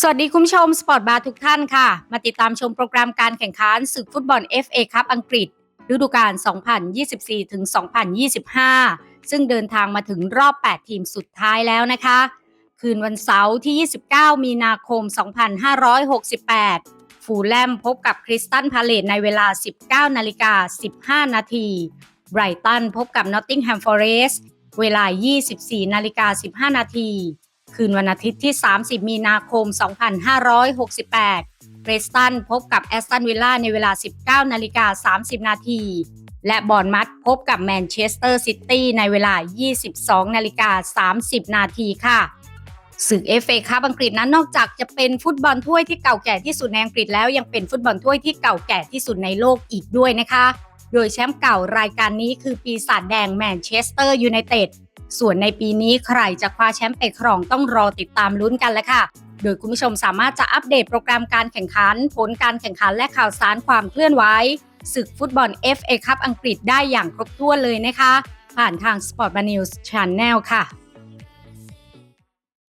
สวัสดีคุณผู้ชมสปอร์ตบาร์ทุกท่านค่ะ มาติดตามชมโปรแกรมการแข่งขันศึกฟุตบอล FA คัพอังกฤษ ฤดูกาล 2024 ถึง 2025 ซึ่งเดินทางมาถึงรอบ 8 ทีมสุดท้ายแล้วนะคะ คืนวันเสาร์ที่ 29 มีนาคม 2568 ฟูลแลมพบกับคริสตันพาเลตในเวลา 19 นาฬิกา 15 นาทีไบรตันพบกับนอตติงแฮมฟอเรสเวลา 24 นาฬิกา 15 นาที คืนวันอาทิตย์ที่ 30 มีนาคม 2568เรสตันพบกับแอสตันวิลล่าในเวลา 19 นาฬิกา 30 นาที และบอร์นมัดพบกับแมนเชสเตอร์ซิตี้ในเวลา 22 นาฬิกา 30 นาทีค่ะศึก FA คัพอังกฤษนั้นนอกจากจะเป็นฟุตบอลถ้วยที่เก่าแก่ที่สุดในอังกฤษแล้วยังเป็นฟุตบอลถ้วยที่เก่าแก่ที่สุดในโลกอีกด้วยนะคะ โดยแชมป์เก่ารายการนี้คือปีศาจแดงแมนเชสเตอร์ยูไนเต็ด ส่วนในปีนี้ใครจะคว้าแชมป์ไปครองต้องรอติดตามลุ้นกันแล้วค่ะ โดยคุณผู้ชมสามารถจะอัปเดตโปรแกรมการแข่งขัน ผลการแข่งขันและข่าวสารความเคลื่อนไหวศึกฟุตบอล FA คัพอังกฤษได้อย่างครบถ้วนเลยนะคะ ผ่านทาง Sport News Channel ค่ะ